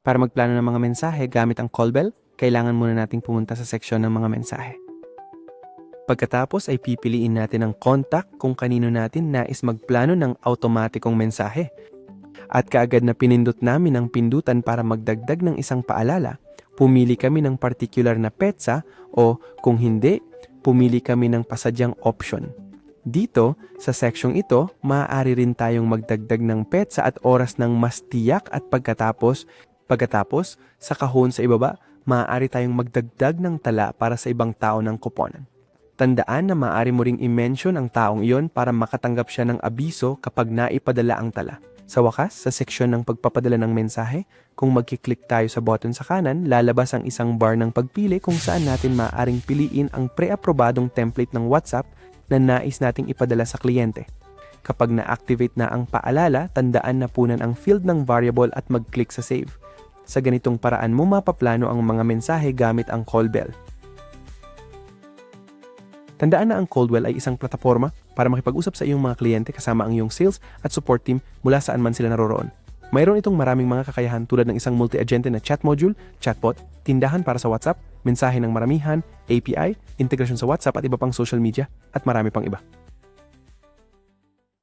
Para magplano ng mga mensahe gamit ang call bell, kailangan muna nating pumunta sa seksyon ng mga mensahe. Pagkatapos ay pipiliin natin ang contact kung kanino natin nais magplano ng automatikong mensahe. At kaagad na pinindot namin ang pindutan para magdagdag ng isang paalala, pumili kami ng particular na petsa o kung hindi, pumili kami ng pasadyang option. Dito, sa seksyong ito, maaari rin tayong magdagdag ng petsa at oras ng mas tiyak at pagkatapos, pagkatapos, sa kahon sa ibaba, maaari tayong magdagdag ng tala para sa ibang tao ng kuponan. Tandaan na maaari mo ring i-mention ang taong iyon para makatanggap siya ng abiso kapag naipadala ang tala. Sa wakas, sa seksyon ng pagpapadala ng mensahe, kung magkiklik tayo sa button sa kanan, lalabas ang isang bar ng pagpili kung saan natin maaaring piliin ang pre-aprobadong template ng WhatsApp na nais nating ipadala sa kliyente. Kapag na-activate na ang paalala, tandaan na punan ang field ng variable at mag-click sa save. Sa ganitong paraan mo mapaplano ang mga mensahe gamit ang call bell. Tandaan na ang Coldwell ay isang plataforma para makipag-usap sa iyong mga kliyente kasama ang iyong sales at support team mula saan man sila naroroon. Mayroon itong maraming mga kakayahan tulad ng isang multi-agente na chat module, chatbot, tindahan para sa WhatsApp, mensahe ng maramihan, API, integrasyon sa WhatsApp at iba pang social media, at marami pang iba.